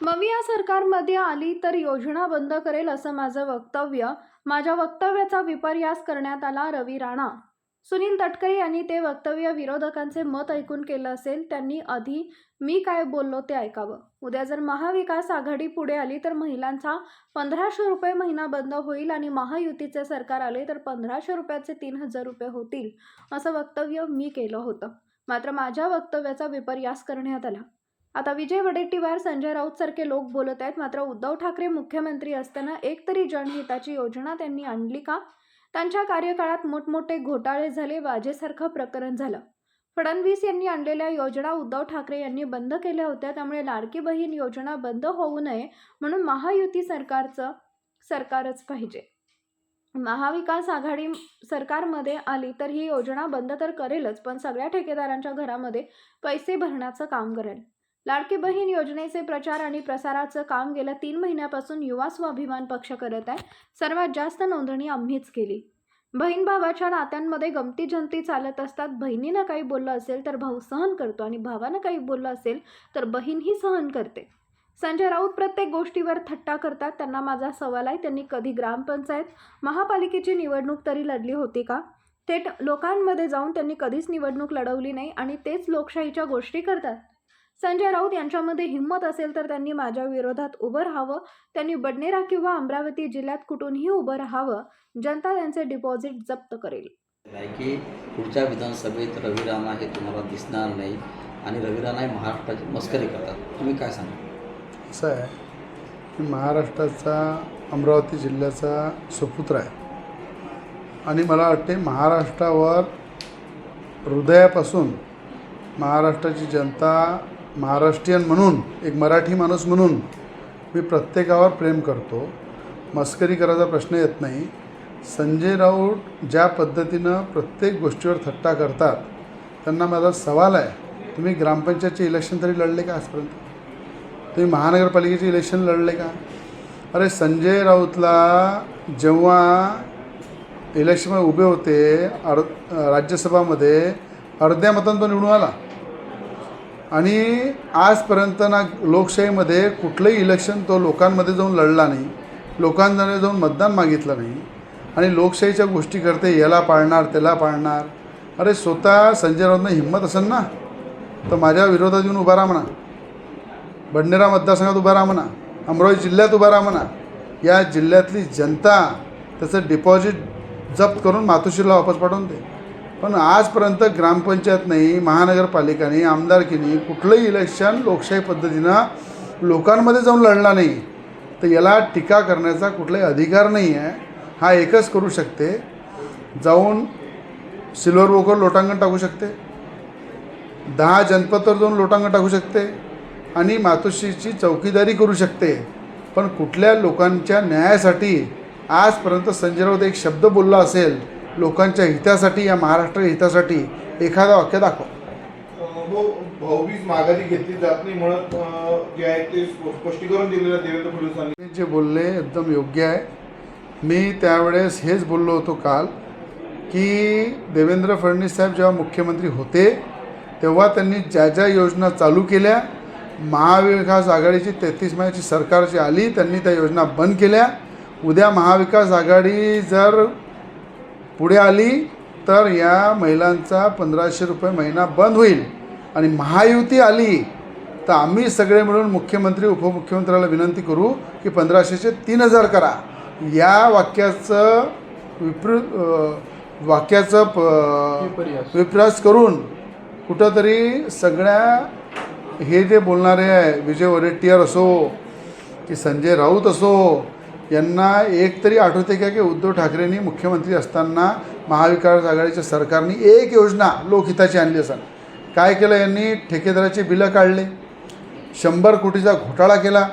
मविया सरकारमध्ये आली तर योजना बंद करेल असं माझं वक्तव्य. माझ्या वक्तव्याचा विपर्यास करण्यात आला रवी राणा. सुनील तटकरे यांनी ते वक्तव्य विरोधकांचे मत ऐकून केलं असेल त्यांनी आधी मी काय बोललो ते ऐकावं. उद्या जर महाविकास आघाडी पुढे आली तर महिलांचा पंधराशे रुपये महिना बंद होईल आणि महायुतीचे सरकार आले तर पंधराशे रुपयाचे तीन हजार रुपये होतील असं वक्तव्य मी केलं होतं. मात्र माझ्या वक्तव्याचा विपर्यास करण्यात आला. आता विजय वडेट्टीवार संजय राऊत सारखे लोक बोलत आहेत. मात्र उद्धव ठाकरे मुख्यमंत्री असताना एक तरी जनहिताची योजना त्यांनी आणली का? त्यांच्या कार्यकाळात मोठमोठे घोटाळे झाले वाजेसारखं प्रकरण झालं. फडणवीस यांनी आणलेल्या योजना उद्धव ठाकरे यांनी बंद केल्या होत्या. त्यामुळे लाडकी बहीण योजना बंद होऊ नये म्हणून महायुती सरकारचं सरकारच पाहिजे. महाविकास आघाडी सरकारमध्ये आली तर ही योजना बंद तर करेलच पण सगळ्या ठेकेदारांच्या घरामध्ये पैसे भरण्याचं काम करेल. लाडकी बहीण योजनेचे प्रचार आणि प्रसाराचं काम गेल्या तीन महिन्यापासून युवा स्वाभिमान पक्ष करत आहे. सर्वात जास्त नोंदणी आम्हीच केली. बहीण भावाच्या नात्यांमध्ये गमती जमती चालत असतात. बहिणीनं काही बोललं असेल तर भाऊ सहन करतो आणि भावानं काही बोललं असेल तर बहीणही सहन करते. संजय राऊत प्रत्येक गोष्टीवर थट्टा करतात. त्यांना माझा सवाल आहे त्यांनी कधी ग्रामपंचायत महापालिकेची निवडणूक तरी लढली होती का? थेट लोकांमध्ये जाऊन त्यांनी कधीच निवडणूक लढवली नाही आणि तेच लोकशाहीच्या गोष्टी करतात. संजय राऊत यांच्यामध्ये हिंमत असेल तर त्यांनी माझ्या विरोधात उभं राहावं. त्यांनी बडनेरा किंवा अमरावती जिल्ह्यात कुठूनही उभं राहावं. जनता त्यांचे डिपॉझिट जप्त करेल. की पुढच्या विधानसभेत रवी राणा हे तुम्हाला दिसणार नाही आणि रवी राणा हे महाराष्ट्राची मस्करी करतात. तुम्ही काय सांगा? असं आहे की महाराष्ट्राचा अमरावती जिल्ह्याचा सुपुत्र आहे. आणि मला वाटते महाराष्ट्रावर हृदयापासून महाराष्ट्राची जनता महाराष्ट्रीयन म्हणून एक मराठी माणूस म्हणून मी प्रत्येकावर प्रेम करतो. मस्करी करायचा प्रश्न येत नाही. संजय राऊत ज्या पद्धतीनं प्रत्येक गोष्टीवर थट्टा करतात त्यांना माझा सवाल आहे तुम्ही ग्रामपंचायतचे इलेक्शन तरी लढले का आजपर्यंत? तुम्ही महानगरपालिकेचे इलेक्शन लढले का? अरे संजय राऊतला जेव्हा इलेक्शनमध्ये उभे होते अर राज्यसभामध्ये अर्ध्या मतांतून तो निवडून आला. आणि आजपर्यंत ना लोकशाहीमध्ये कुठलंही इलेक्शन तो लोकांमध्ये जाऊन लढला नाही. लोकांमध्ये जाऊन मतदान मागितलं नाही. आणि लोकशाहीच्या गोष्टी करते याला पाळणार त्याला पाळणार. अरे स्वतः संजय राऊतनं हिंमत असेल ना तर माझ्या विरोधात येऊन उभा राहा म्हणा. बडनेरा मतदारसंघात उभा राहा म्हणा. अमरावती जिल्ह्यात उभा राहा म्हणा. या जिल्ह्यातली जनता त्याचं डिपॉझिट जप्त करून मातोश्रीला वापस पाठवून दे. पण आजपर्यंत ग्रामपंचायत नाही महानगरपालिकाने आमदारकीने कुठलंही इलेक्शन लोकशाही पद्धतीनं लोकांमध्ये जाऊन लढला नाही. तर याला टीका करण्याचा कुठलाही अधिकार नाही आहे. हा एकच करू शकते. जाऊन सिल्वर वोकर लोटांगण टाकू शकते. दहा जनपदवर जाऊन लोटांगण टाकू शकते. आणि मातोश्रीची चौकीदारी करू शकते. पण कुठल्या लोकांच्या न्यायासाठी आजपर्यंत संजय राऊत एक शब्द बोलला असेल लोकांच्या हितासाठी या महाराष्ट्र हितासाठी एखादा वाक्य दाखव. हो भाऊबीज माघारी घेतली जात नाही म्हणत जे आहे ते स्प- स्पष्टीकरण दिलेलं देवेंद्र फडणवीसांनी. जे बोलले एकदम योग्य आहे. मी त्यावेळेस हेच बोललो होतो काल की देवेंद्र फडणवीस साहेब जेव्हा मुख्यमंत्री होते तेव्हा त्यांनी ज्या ज्या योजना चालू केल्या महाविकास आघाडीची तेहतीस महिन्याची सरकार जी आली त्यांनी त्या योजना बंद केल्या. उद्या महाविकास आघाडी जर पुढे आली तर या महिलांचा पंधराशे रुपये महिना बंद होईल. आणि महायुती आली तर आम्ही सगळे मिळून मुख्यमंत्री उपमुख्यमंत्र्याला विनंती करू की पंधराशेचे तीन हजार करा. या वाक्याचं विप्र अं, वाक्याचं प विप्रास करून कुठंतरी सगळ्या हे जे बोलणारे आहे विजय वडेट्टीवार असो की संजय राऊत असो यांना एक तरी आठवते का की उद्धव ठाकरेंनी मुख्यमंत्री असताना महाविकास आघाडीच्या सरकारने एक योजना लोकहिताची आणली असेल काय केलं यांनी? ठेकेदाराची बिलं काढले. शंभर कोटीचा घोटाळा केला.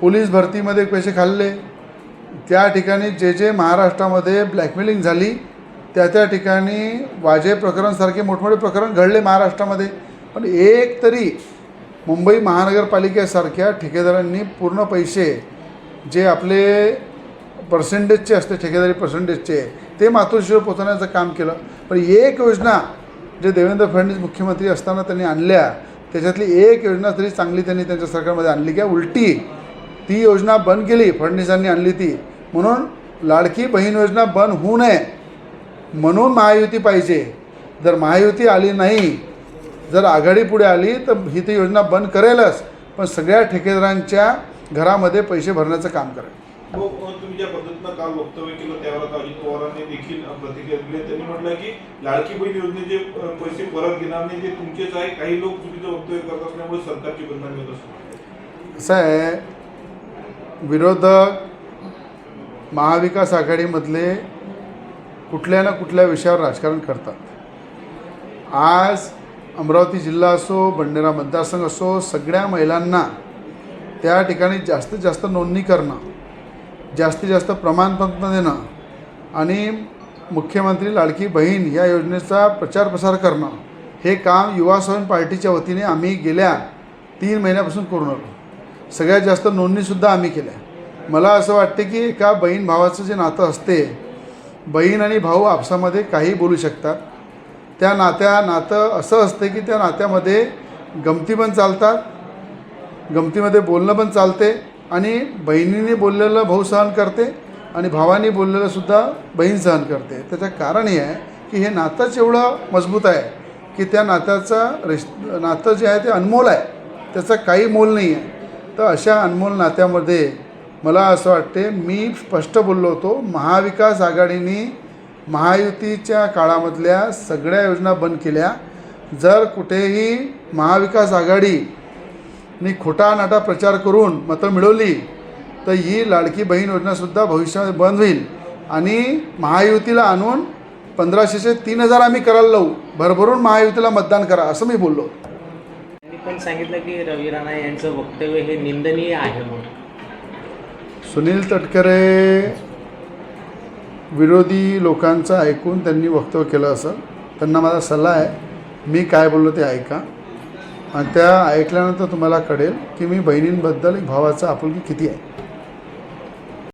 पोलीस भरतीमध्ये पैसे खाल्ले. त्या ठिकाणी जे जे महाराष्ट्रामध्ये ब्लॅकमेलिंग झाली त्या त्या ठिकाणी वाजे प्रकरणसारखे मोठमोठे प्रकरण घडले महाराष्ट्रामध्ये. पण एक तरी मुंबई महानगरपालिकेसारख्या ठेकेदारांनी पूर्ण पैसे जे आपले पर्सेंटेजचे असते ठेकेदारी पर्सेंटेजचे ते मातोश्रीवर पोचवण्याचं काम केलं. पण एक योजना जे देवेंद्र फडणवीस मुख्यमंत्री असताना त्यांनी आणल्या त्याच्यातली एक योजना तरी चांगली त्यांनी त्यांच्या सरकारमध्ये आणली. किंवा उलटी ती योजना बंद केली फडणवीसांनी आणली ती. म्हणून लाडकी बहीण योजना बंद होऊ नये म्हणून महायुती पाहिजे. जर महायुती आली नाही जर आघाडी पुढे आली तर ही ती योजना बंद करेलच. पण सगळ्या ठेकेदारांच्या घरामध्ये पैसे भरण्याचं काम करेल. तुम्ही ज्या पद्धतीनं काल वक्तव्य केलं त्यावर अजित पवारांनी देखील प्रतिक्रिया दिली. त्यांनी म्हटलं की लाडकी बहीण योजनेचे पैसे परत घेणार नाही ते तुमचेच आहे. काही लोक चुकीचं वक्तव्य करत असल्यामुळे सरकारची बदनामी होत असते असं आहे विरोधक महाविकास आघाडीमधले कुठल्या ना कुठल्या विषयावर राजकारण करतात. आज अमरावती जिल्हा असो बंडेरा मतदारसंघ असो सगळ्या महिलांना त्या ठिकाणी जास्तीत जास्त नोंदणी करणं जास्तीत जास्त प्रमाणपत्र देणं आणि मुख्यमंत्री लाडकी बहीण या योजनेचा प्रचार प्रसार करणं हे काम युवा स्वयं पार्टीच्या वतीने आम्ही गेल्या तीन महिन्यापासून करून आलो सगळ्यात जास्त नोंदणीसुद्धा आम्ही केल्या. मला असं वाटते की एका बहीण भावाचं जे नातं असते बहीण आणि भाऊ आपसामध्ये काही बोलू शकतात. त्या नात्या नातं असं असते की त्या नात्यामध्ये गमती पण चालतात गमतीमध्ये बोलणं पण चालते आणि बहिणीने बोललेलं भाऊ सहन करते आणि भावाने बोललेलंसुद्धा बहीण सहन करते. त्याचं कारण हे आहे की हे नातंच एवढं मजबूत आहे की त्या नात्याचा रिश नातं जे आहे ते अनमोल आहे. त्याचं काही मोल नाही आहे. तर अशा अनमोल नात्यामध्ये मला असं वाटते मी स्पष्ट बोललो होतो महाविकास आघाडीने महायुतीच्या काळामधल्या सगळ्या योजना बंद केल्या. जर कुठेही महाविकास आघाडी आघाडीने खोटा नाटा प्रचार करून मतं मिळवली तर ही लाडकी बहीण योजनासुद्धा भविष्यामध्ये बंद होईल. आणि महायुतीला आणून पंधराशेचे तीन हजार आम्ही करायला लावू. भरभरून महायुतीला मतदान करा असं मी बोललो. त्यांनी पण सांगितलं की रवी राणा यांचं वक्तव्य हे निंदनीय आहे म्हणून. सुनील तटकरे विरोधी लोकांचं ऐकून त्यांनी वक्तव्य केलं असं. त्यांना माझा सल्ला आहे. मी काय बोललो ते ऐका. आणि त्या ऐकल्यानंतर तुम्हाला कळेल की मी बहिणींबद्दल एक भावाचा आपुलकी किती आहे.